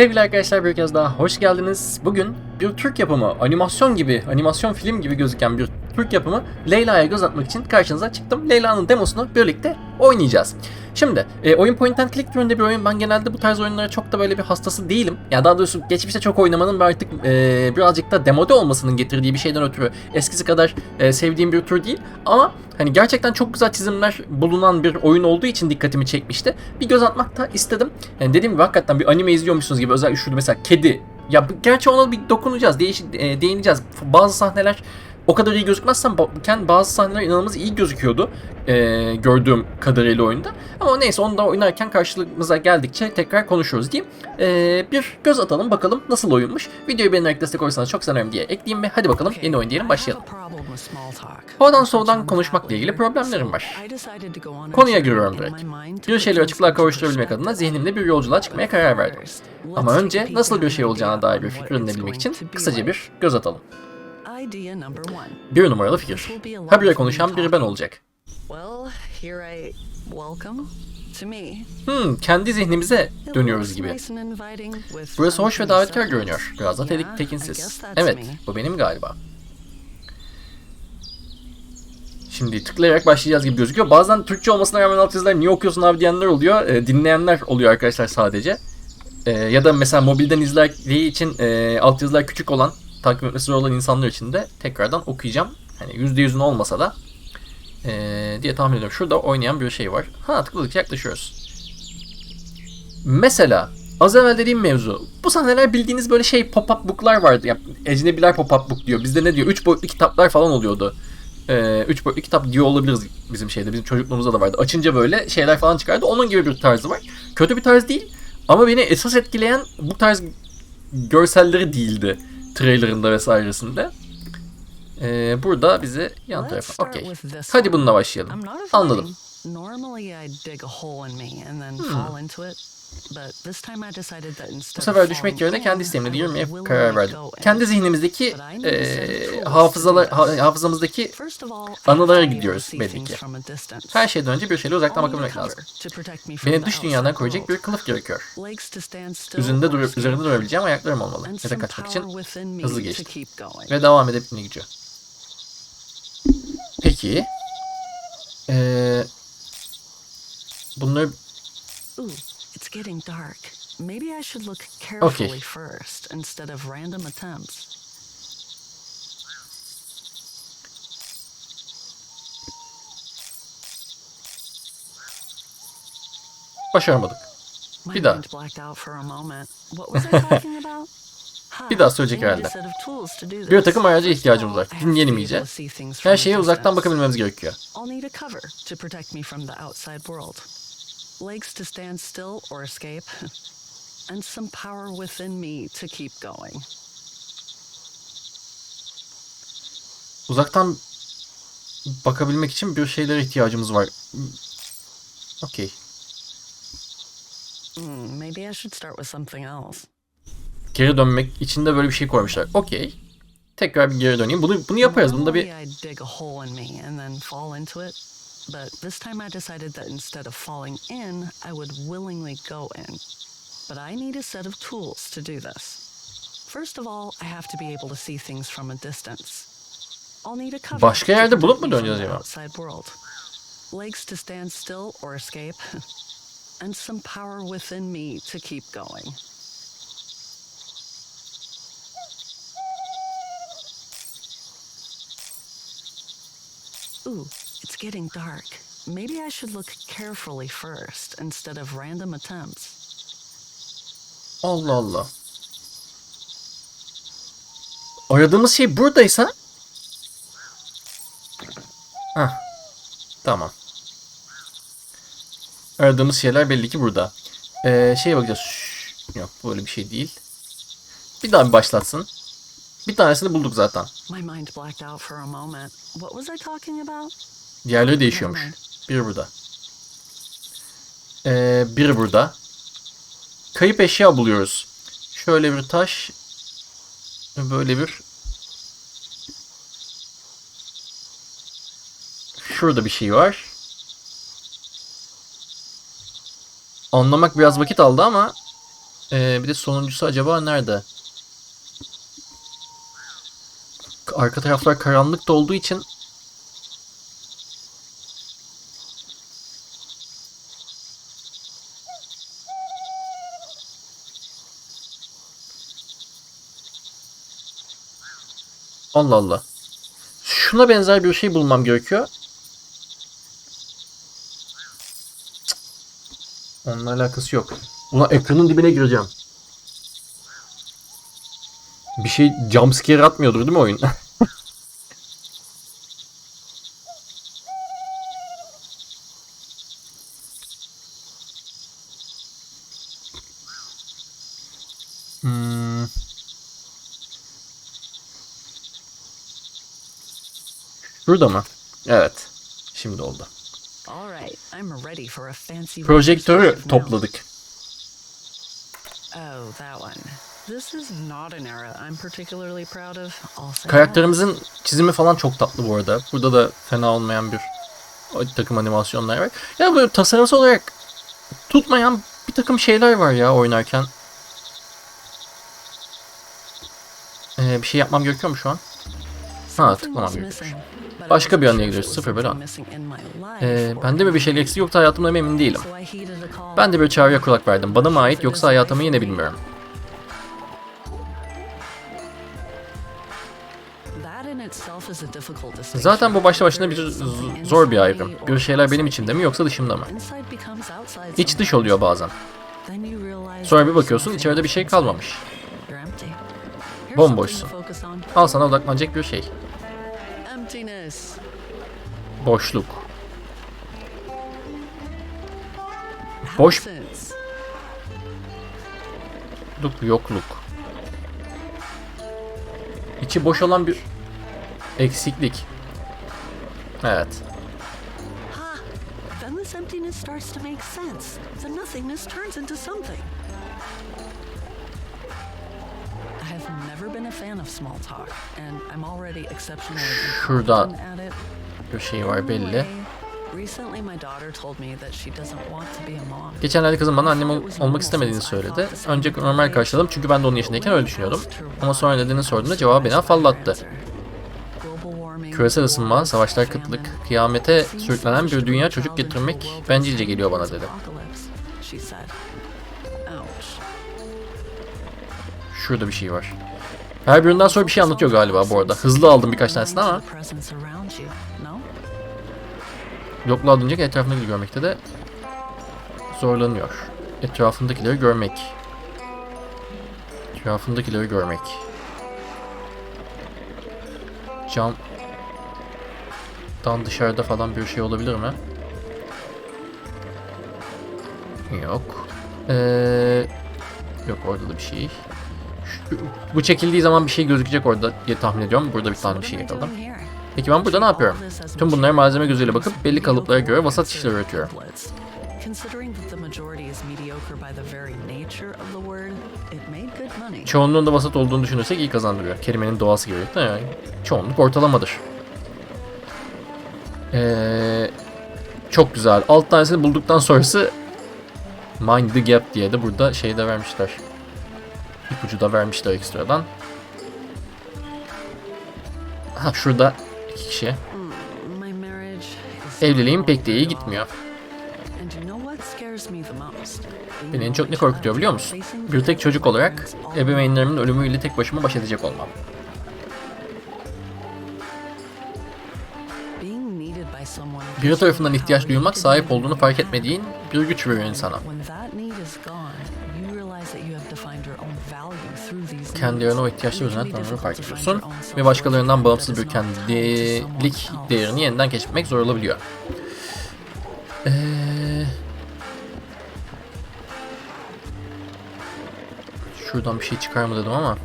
Sevgili arkadaşlar bir kez daha hoş geldiniz. Bugün bir Türk yapımı, animasyon gibi, animasyon film gibi gözüken bir Türk yapımı Leyla'ya göz atmak için karşınıza çıktım. Leyla'nın demosunu birlikte oynayacağız. Şimdi e, oyun point and click türünde bir oyun. Ben genelde bu tarz oyunlara çok da böyle bir hastası değilim. Ya daha doğrusu geçmişte çok oynamanın ve artık e, birazcık da demode olmasının getirdiği bir şeyden ötürü eskisi kadar e, sevdiğim bir tür değil. Ama hani gerçekten çok güzel çizimler bulunan bir oyun olduğu için dikkatimi çekmişti. Bir göz atmak da istedim. Yani dediğim gibi hakikaten bir anime izliyormuşsunuz gibi özellikle şurada mesela kedi. Ya gerçi ona bir dokunacağız, değiş, e, değineceğiz. Bazı sahneler o kadar iyi gözükmezsen ba- bazı sahneler inanılmaz iyi gözüküyordu e, gördüğüm kadarıyla oyunda. Ama neyse onu da oynarken karşılığımıza geldikçe tekrar konuşuruz diyeyim. E, bir göz atalım bakalım nasıl oyunmuş. Videoyu beğenerek destek olursanız çok sevinirim diye ekleyeyim ve hadi bakalım yeni oyun diyelim başlayalım. Havadan soğudan konuşmakla ilgili problemlerim var. Konuya giriyorum direkt. Bir şeyleri açıklığa kavuşturabilmek adına zihnimde bir yolculuğa çıkmaya karar verdim. Ama önce nasıl bir şey olacağına dair bir fikir edinebilmek için kısaca bir göz atalım. Bir numaralı fikir. Habire konuşan biri ben olacak. Hmm, kendi zihnimize dönüyoruz gibi. Burası hoş ve davetkar görünüyor. Biraz da tedik tekinsiz. Evet, bu benim galiba. Şimdi tıklayarak başlayacağız gibi gözüküyor. Bazen Türkçe olmasına rağmen altyazılar niye okuyorsun abi diyenler oluyor. E, dinleyenler oluyor arkadaşlar sadece. E, ya da mesela mobilden izlediği için e, altyazılar küçük olan, takip etmesi zor olan insanlar için de tekrardan okuyacağım. Hani %100'ün olmasa da e, diye tahmin ediyorum. Şurada oynayan bir şey var. Ha tıkladıkça yaklaşıyoruz. Mesela az evvel dediğim mevzu. Bu sahneler bildiğiniz böyle şey pop-up book'lar vardı. Ya, ecnebiler pop-up book diyor. Bizde ne diyor? 3 boyutlu kitaplar falan oluyordu. 3 boyutlu kitap diyor olabiliriz bizim şeyde. Bizim çocukluğumuzda da vardı. Açınca böyle şeyler falan çıkardı. Onun gibi bir tarzı var. Kötü bir tarz değil. Ama beni esas etkileyen bu tarz görselleri değildi. Trailerında vesairesinde. Ee, burada bizi yan tarafa. Okey. Hadi bununla başlayalım. Anladım. Bu sefer düşmek yerine kendi isteğimle girmeye karar verdim. Kendi zihnimizdeki e, hafızalar, ha- hafızamızdaki anılara gidiyoruz belli ki. Her şeyden önce bir şeyle uzaktan bakabilmek lazım. Beni dış dünyadan koruyacak bir kılıf gerekiyor. Üzerinde, durup, üzerinde durabileceğim ayaklarım olmalı. Ya da kaçmak için hızlı geçti. Ve devam edebilme gücü. Peki. Ee, bunları getting dark. Maybe I should look carefully first instead of random attempts. başaramadık. Bir daha. Bir daha söyleyecek herhalde. Bir takım araca ihtiyacımız var. Dinleyelim iyice. Her şeye uzaktan bakabilmemiz gerekiyor. Legs to stand still or escape. And some power within me to keep going. Uzaktan bakabilmek için bir şeylere ihtiyacımız var. Okey. Hmm, maybe I should start with something else. Geri dönmek için de böyle bir şey koymuşlar. Okey. Tekrar bir geri döneyim. Bunu bunu yaparız. Bunda bir Normally I'd dig a hole in me and then fall into it. But this time I decided that instead of falling in, I would willingly go in. But I need a set of tools to do this. First of all, I have to be able to see things from a distance. I'll need a cover Başka to yerde bulup mu döneceğiz acaba? outside world. Legs to stand still or escape. and some power within me to keep going. Ooh, it's getting dark. Maybe I should look carefully first instead of random attempts. Allah Allah. Aradığımız şey buradaysa Hah. Tamam. Aradığımız şeyler belli ki burada. Ee, şeye bakacağız. Şşş. Yok böyle bir şey değil. Bir daha bir başlatsın. Bir tanesini bulduk zaten. My mind blacked out for a moment. What was I talking about? Diğerleri değişiyormuş. Biri burada. Ee, biri burada. Kayıp eşya buluyoruz. Şöyle bir taş. Böyle bir. Şurada bir şey var. Anlamak biraz vakit aldı ama Ee, bir de sonuncusu acaba nerede? Arka taraflar karanlık da olduğu için Allah Allah. Şuna benzer bir şey bulmam gerekiyor. Onunla alakası yok. Buna ekranın dibine gireceğim. Bir şey jumpscare atmıyordur değil mi oyun? Şurada mı? Evet. Şimdi oldu. All right, I'm ready for a fancy Projektörü topladık. Oh, that one. This is not an era I'm particularly proud of. I'll say that. Karakterimizin çizimi falan çok tatlı bu arada. Burada da fena olmayan bir takım animasyonlar var. Ya böyle tasarımsal olarak tutmayan bir takım şeyler var ya oynarken. Ee, bir şey yapmam gerekiyor mu şu an? Ha tıklamam gerekiyor. Başka bir anıya gidiyoruz. Sıfır something an. Ee, bende mi bir şey eksik yoksa hayatımda emin değilim. Ben de bir çağrıya kulak verdim. Bana mı ait yoksa hayata mı yine bilmiyorum. Zaten bu başlı başına bir zor bir ayrım. Bir şeyler benim içimde mi yoksa dışımda mı? İç dış oluyor bazen. Sonra bir bakıyorsun içeride bir şey kalmamış. Bomboşsun. Al sana odaklanacak bir şey. Emptiness. Boşluk. Boş-. Luk, yokluk. İçi boş olan bir eksiklik. Evet. Ha! Then this emptiness starts to make sense. The nothingness turns into something. Şurada bir şey var belli. Anyway, Recently my daughter told me that she doesn't want to be a mom. Geçenlerde kızım bana annem ol- olmak istemediğini söyledi. Önce normal karşıladım çünkü ben de onun yaşındayken öyle düşünüyordum. Ama sonra nedenini sorduğumda cevabı beni afallattı. Küresel ısınma, savaşlar, kıtlık, kıyamete sürüklenen bir dünya çocuk getirmek bencilce geliyor bana dedi. Şurada bir şey var. Her birinden sonra bir şey anlatıyor galiba bu arada. Hızlı aldım birkaç tanesini ama yokluğa alınca etrafındakileri görmekte de zorlanıyor. Etrafındakileri görmek. Etrafındakileri görmek. Cam dan dışarıda falan bir şey olabilir mi? Yok. Ee, yok orada da bir şey. Bu çekildiği zaman bir şey gözükecek orada diye tahmin ediyorum. Burada bir tane bir şey yakaladım. Peki ben burada ne yapıyorum? Tüm bunlara malzeme gözüyle bakıp belli kalıplara göre vasat işler üretiyorum. Çoğunluğun da vasat olduğunu düşünürsek iyi kazandırıyor. Kelimenin doğası gibi. Yani çoğunluk ortalamadır. Ee, çok güzel. Alt tanesini bulduktan sonrası Mind the Gap diye de burada şey de vermişler. İpucu da vermişler ekstradan. Ha şurada iki kişi. Evliliğim pek de iyi gitmiyor. Beni en çok ne korkutuyor biliyor musun? Bir tek çocuk olarak ebeveynlerimin ölümüyle tek başıma baş edecek olmam. Biri tarafından ihtiyaç duyulmak sahip olduğunu fark etmediğin bir güç veriyor insana. Through these Kendi needs. yönü o ihtiyaçları It can üzerine be tanımını fark ediyorsun ve başkalarından bağımsız bir kendilik değerini yeniden keşfetmek zor olabiliyor. Ee... Şuradan bir şey çıkar mı dedim ama.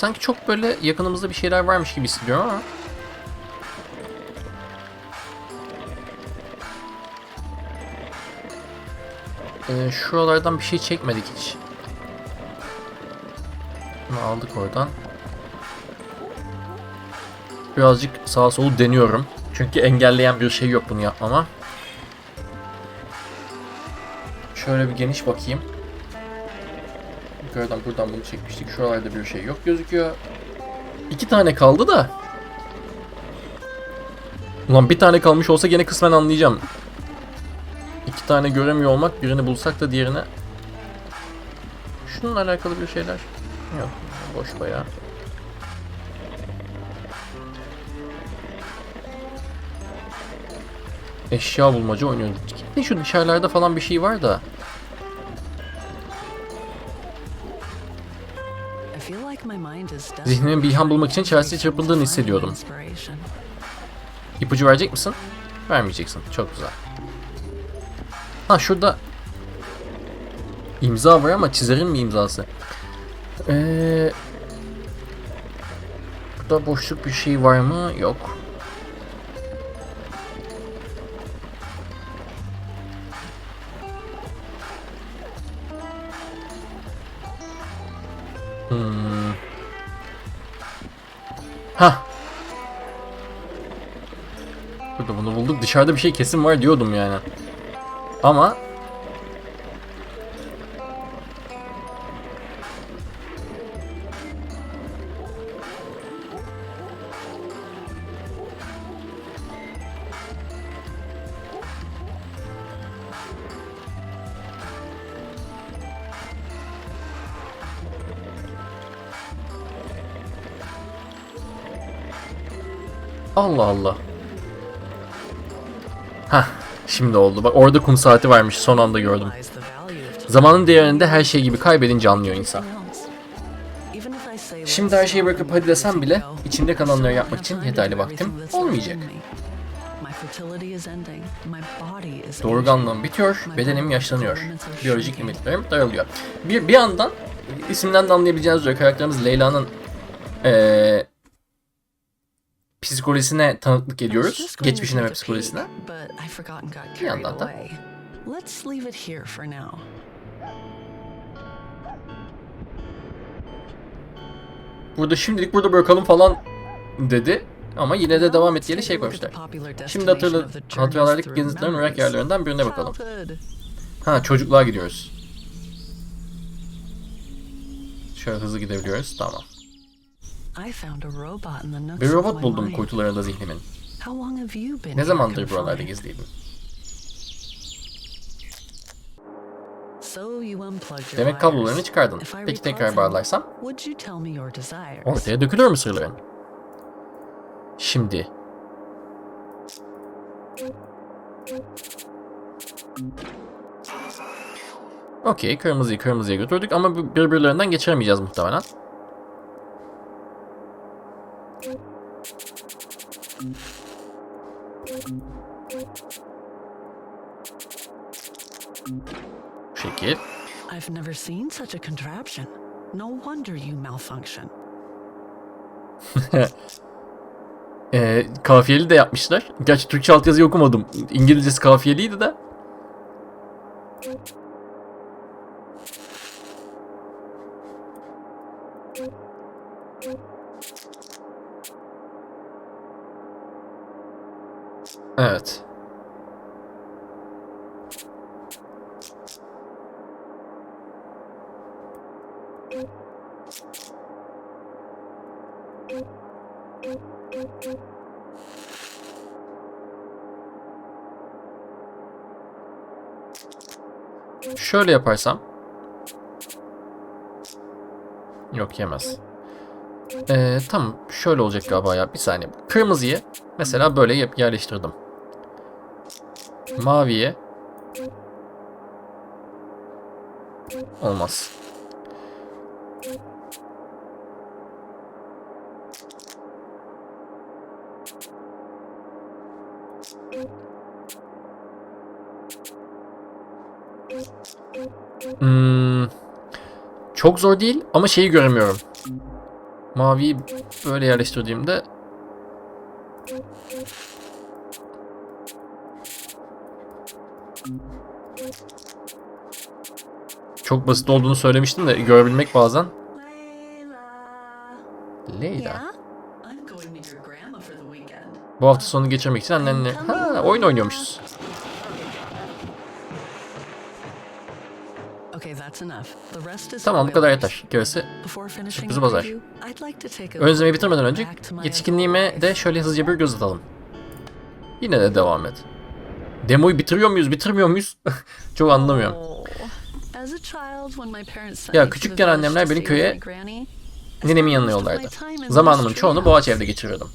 Sanki çok böyle yakınımızda bir şeyler varmış gibi hissediyorum ama. Ee, şuralardan bir şey çekmedik hiç. Bunu aldık oradan. Birazcık sağa solu deniyorum. Çünkü engelleyen bir şey yok bunu yapmama. Şöyle bir geniş bakayım. Yukarıdan buradan bunu çekmiştik. Şuralarda bir şey yok gözüküyor. İki tane kaldı da. Ulan bir tane kalmış olsa gene kısmen anlayacağım. İki tane göremiyor olmak birini bulsak da diğerine. Şununla alakalı bir şeyler. Yok. Boş bayağı. Eşya bulmaca oynuyoruz. Ne şu dışarılarda falan bir şey var da. Zihnimin bir ilham bulmak için çaresiz çırpındığını hissediyordum. İpucu verecek misin? Vermeyeceksin. Çok güzel. Ha şurada imza var ama çizerin mi imzası? Ee, burada boşluk bir şey var mı? Yok. Hmm. Ha Burada bunu bulduk. Dışarıda bir şey kesin var diyordum yani. Ama Allah Allah. Hah, şimdi oldu. Bak orada kum saati varmış. Son anda gördüm. Zamanın değerinde her şey gibi kaybedince anlıyor insan. Şimdi her şeyi bırakıp hadi desem bile içinde kalanları yapmak için yeterli vaktim olmayacak. Doğurganlığım bitiyor, bedenim yaşlanıyor. Biyolojik limitlerim daralıyor. Bir, bir yandan isimden de anlayabileceğiniz üzere karakterimiz Leyla'nın eee psikolojisine tanıklık ediyoruz. Geçmişine ve psikolojisine. Bir yandan da. Let's leave it here for now. Burada şimdilik burada bırakalım falan dedi. Ama yine de devam et diye şey koymuşlar. Şimdi hatırla, hatıralardaki gezintilerin uğrak yerlerinden birine bakalım. Ha çocukluğa gidiyoruz. Şöyle hızlı gidebiliyoruz. Tamam. Bir robot buldum kuytularında zihnimin. Ne zamandır buralarda gizliydin? Demek kablolarını çıkardın. Peki tekrar bağlarsam? Ortaya dökülür mü sırların? Şimdi. Okey, kırmızıyı kırmızıya götürdük ama birbirlerinden geçiremeyeceğiz muhtemelen. Bu şekil. I've never seen such a contraption. No wonder you malfunction. Ee, kafiyeli de yapmışlar. Gerçi Türkçe altyazıyı okumadım. İngilizcesi kafiyeliydi de. Evet. Şöyle yaparsam. Yok yemez. Ee, tamam şöyle olacak galiba ya. Bir saniye. Kırmızıyı mesela böyle yerleştirdim. Maviye olmaz. Hmm, çok zor değil ama şeyi göremiyorum. Maviyi böyle yerleştirdiğimde çok basit olduğunu söylemiştim de görebilmek bazen. Leyla. Bu hafta sonu geçirmek için annenle ha, oyun oynuyormuşuz. Tamam bu kadar yeter. Gerisi Sürprizi bozar. review, I'd like to take a ön izlemeyi quick bitirmeden önce yetişkinliğime de şöyle hızlıca bir göz atalım. Yine de devam et. Demoyu bitiriyor muyuz, bitirmiyor muyuz? Çok anlamıyorum. Ya küçükken annemler beni köye spent yanına yollardı. Zamanımın çoğunu treehouse. Boğaç evde geçiriyordum.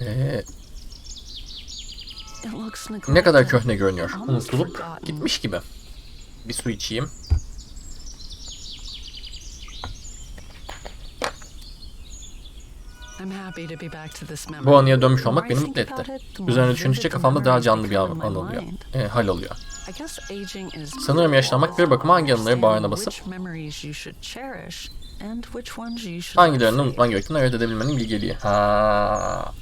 Ee, ne kadar köhne görünüyor. Unutulup gitmiş gibi. Bir su içeyim. Bu anıya dönmüş olmak beni mutlu etti. Üzerine düşündükçe kafamda daha canlı bir an oluyor. E, hal oluyor. Sanırım yaşlanmak bir bakıma hangi anıları bağrına basıp hangilerini unutman gerektiğini ayırt edebilmenin bilgeliği. Ha.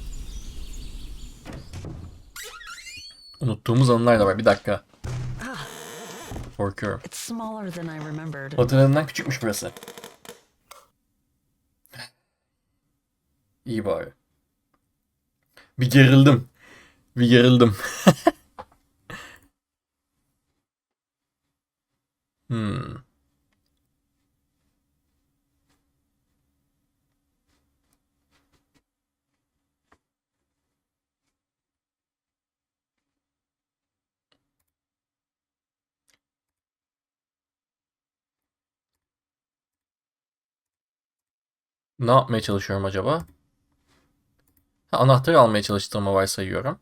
Unuttuğumuz anılar da var. Bir dakika. Korkuyorum. I remembered. Hatırladığımdan küçükmüş burası. İyi bari. Bir gerildim. Bir gerildim. hmm. Ne yapmaya çalışıyorum acaba? Anahtarı almaya çalıştığımı varsayıyorum.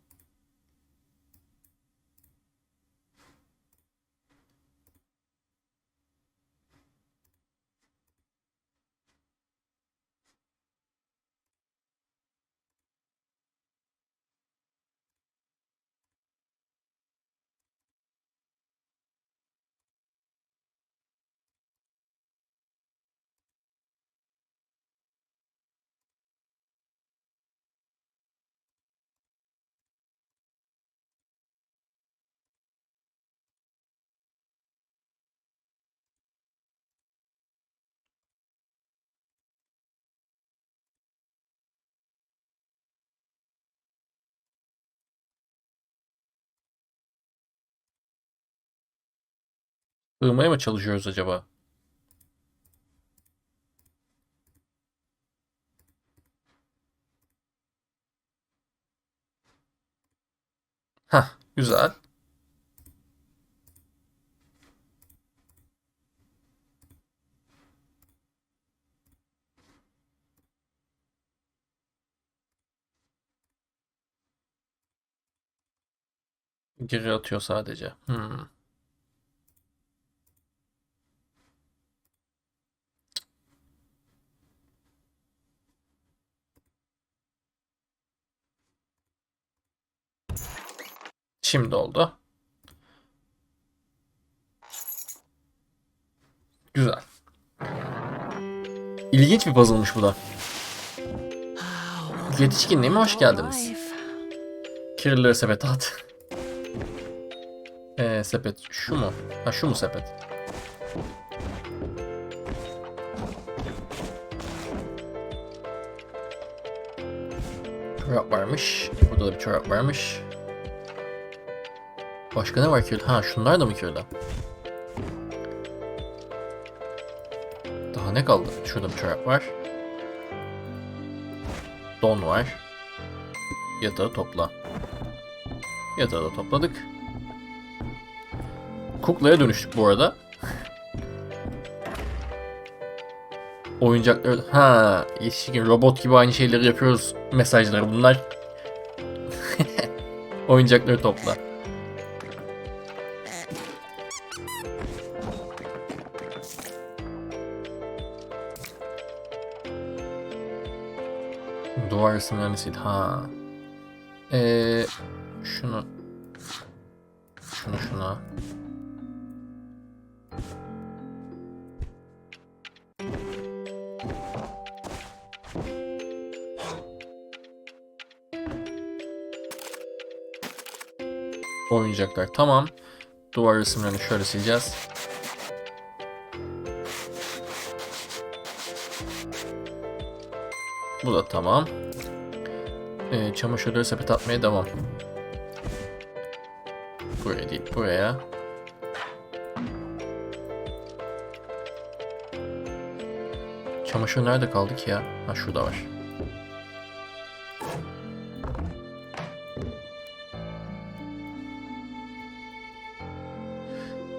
Sığmaya mı çalışıyoruz acaba? Hah, güzel. Geri atıyor sadece. Hmm. Şimdi oldu. Güzel. İlginç bir puzzle'mış bu da. Yetişkinliğime hoş geldiniz. Kirlileri sepete at. Ee, sepet şu mu? Ha şu mu sepet? Çorap varmış. Burada da bir çorap varmış. Başka ne var kirli? Ha şunlar da mı kirli? Daha ne kaldı? Şurada bir çorap var. Don var. Yatağı topla. Yatağı da topladık. Kuklaya dönüştük bu arada. Oyuncaklar... Ha, yetişkin robot gibi aynı şeyleri yapıyoruz mesajları bunlar. Oyuncakları topla. Duvar resimlerini sil. Ha. Ee, şunu şunu şuna. oynayacaklar. Tamam. Duvar resimlerini şöyle sileceğiz. Bu da tamam. Ee, çamaşırları sepet atmaya devam. Buraya değil, buraya. Çamaşır nerede kaldı ki ya? Ha şurada var.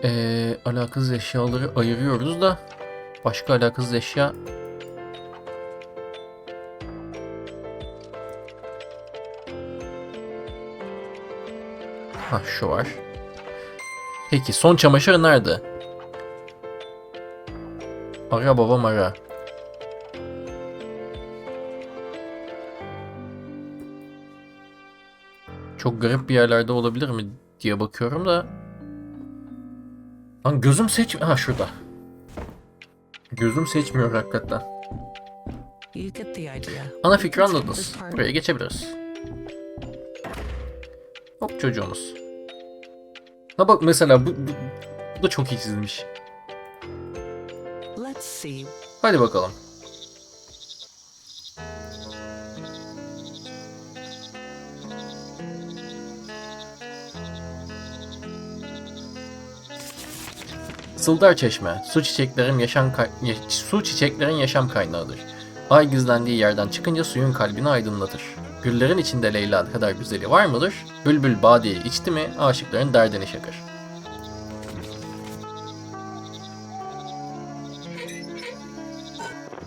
Ee, alakasız eşyaları ayırıyoruz da başka alakasız eşya Ha şu var. Peki son çamaşır nerede? Ara babam ara. Çok garip bir yerlerde olabilir mi diye bakıyorum da. Lan gözüm seç... Ha şurada. Gözüm seçmiyor hakikaten. Ana fikri anladınız. Buraya geçebiliriz. Hop çocuğumuz. Ha bak mesela bu, bu, bu da çok iyi çizilmiş. Hadi bakalım. Sıldar Çeşme, su çiçeklerin yaşam su çiçeklerin yaşam kaynağıdır. Ay gizlendiği yerden çıkınca suyun kalbini aydınlatır. Güllerin içinde Leyla kadar güzeli var mıdır? Bülbül badiye içti mi aşıkların derdini şakır.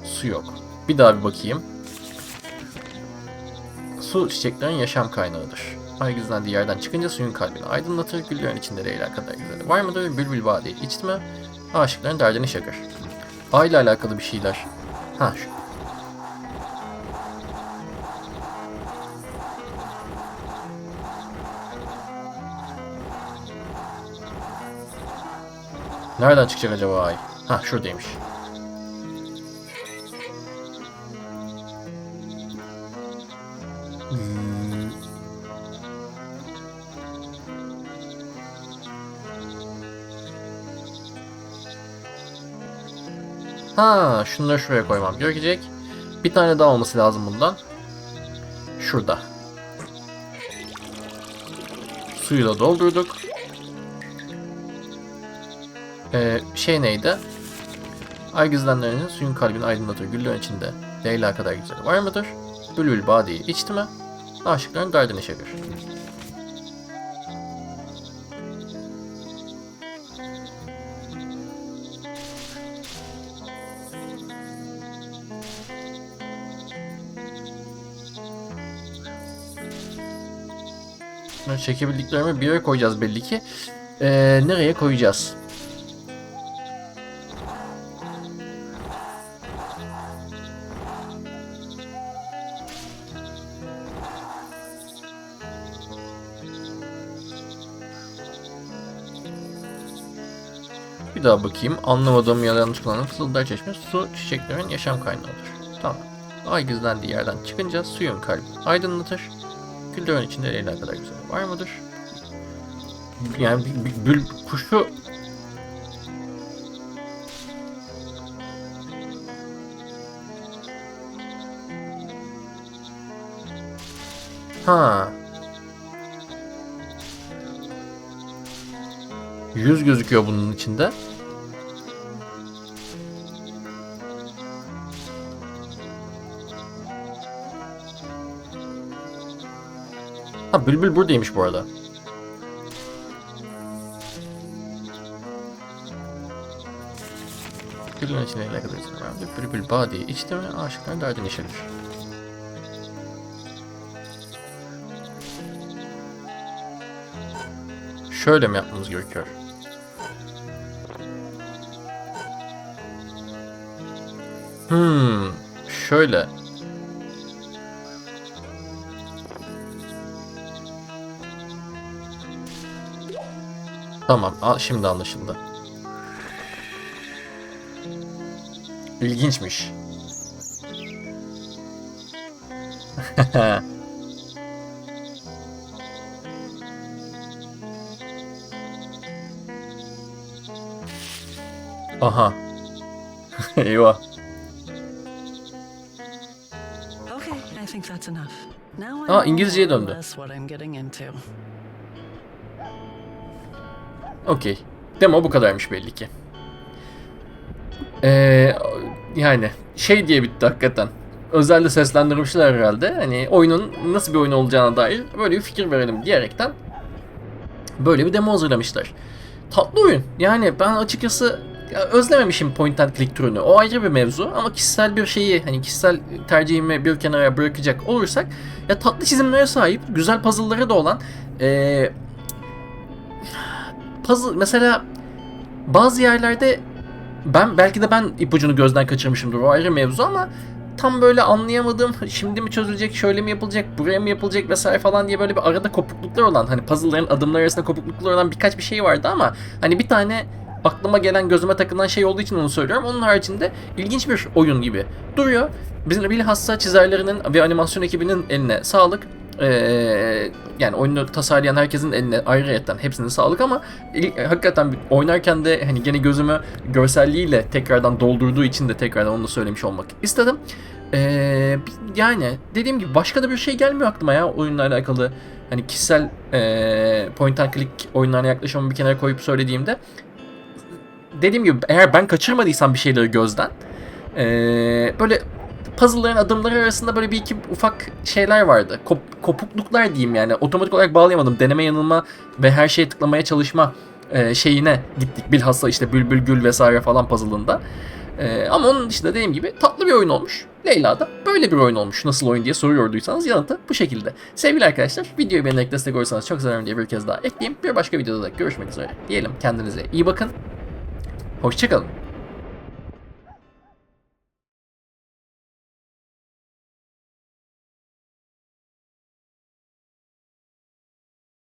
Su yok. Bir daha bir bakayım. Su çiçeklerin yaşam kaynağıdır. Ay gizlendiği yerden çıkınca suyun kalbini aydınlatır. Güllerin içinde Leyla kadar güzeli var mıdır? Bülbül badiye içti mi? Aşıkların derdini şakır. Ay ile alakalı bir şeyler. Ha şu. Nereden çıkacak acaba ay? Ha şuradaymış. Hmm. Ha, şunları şuraya koymam gerekecek. Bir tane daha olması lazım bundan. Şurada. Suyu da doldurduk. Ee, şey neydi? Ay gizlenlerinin suyun kalbini aydınlatır. Güllerin içinde Leyla kadar güzel var mıdır? Bülbül badiyi içti mi? Aşıkların derdini. Bunları Çekebildiklerimi bir yere koyacağız belli ki. Ee, nereye koyacağız? Daha bakayım. Anlamadığım ya yanlış kullandım. Fısıldar çeşme su çiçeklerin yaşam kaynağıdır. Tamam. Ay gizlendiği yerden çıkınca suyun kalbi aydınlatır. Güllerin içinde Leyla kadar güzel var mıdır? Yani bül kuşu Ha. Yüz gözüküyor bunun içinde. Ha bülbül buradaymış bu arada. Gülün içine ne kadar izin verdi. Bülbül badiye içti mi aşıkların derdini işilir. Şöyle mi yapmamız gerekiyor? Hmm, şöyle. Tamam şimdi anlaşıldı. İlginçmiş. Aha. Eyvah. Aa İngilizceye döndü. Okey. Demo bu kadarmış belli ki. Ee, yani şey diye bitti hakikaten. Özelde seslendirmişler herhalde. Hani oyunun nasıl bir oyun olacağına dair böyle bir fikir verelim diyerekten böyle bir demo hazırlamışlar. Tatlı oyun. Yani ben açıkçası özlememişim point and click türünü. O ayrı bir mevzu ama kişisel bir şeyi hani kişisel tercihimi bir kenara bırakacak olursak ya tatlı çizimlere sahip, güzel puzzle'ları da olan ee, puzzle mesela bazı yerlerde ben belki de ben ipucunu gözden kaçırmışımdır o ayrı mevzu ama tam böyle anlayamadım şimdi mi çözülecek şöyle mi yapılacak buraya mı yapılacak vesaire falan diye böyle bir arada kopukluklar olan hani puzzle'ların adımları arasında kopukluklar olan birkaç bir şey vardı ama hani bir tane aklıma gelen gözüme takılan şey olduğu için onu söylüyorum. Onun haricinde ilginç bir oyun gibi duruyor. Bizim bilhassa çizerlerinin ve animasyon ekibinin eline sağlık. Ee, yani oyunu tasarlayan herkesin eline ayrıyetten hepsine sağlık ama il- hakikaten oynarken de hani gene gözümü görselliğiyle tekrardan doldurduğu için de tekrardan onu da söylemiş olmak istedim. Ee, yani dediğim gibi başka da bir şey gelmiyor aklıma ya oyunla alakalı. Hani kişisel ee, point and click oyunlarına yaklaşımımı bir kenara koyup söylediğimde dediğim gibi eğer ben kaçırmadıysam bir şeyleri gözden ee, böyle puzzle'ların adımları arasında böyle bir iki ufak şeyler vardı. Kop- kopukluklar diyeyim yani. Otomatik olarak bağlayamadım. Deneme yanılma ve her şeye tıklamaya çalışma e, şeyine gittik. Bilhassa işte Bülbül Gül vesaire falan puzzle'ında. E, ama onun dışında dediğim gibi tatlı bir oyun olmuş. Leyla da böyle bir oyun olmuş. Nasıl oyun diye soruyorduysanız yanıtı bu şekilde. Sevgili arkadaşlar videoyu beğenerek destek olursanız çok severim diye bir kez daha ekleyeyim. Bir başka videoda da görüşmek üzere. Diyelim kendinize iyi bakın. Hoşçakalın.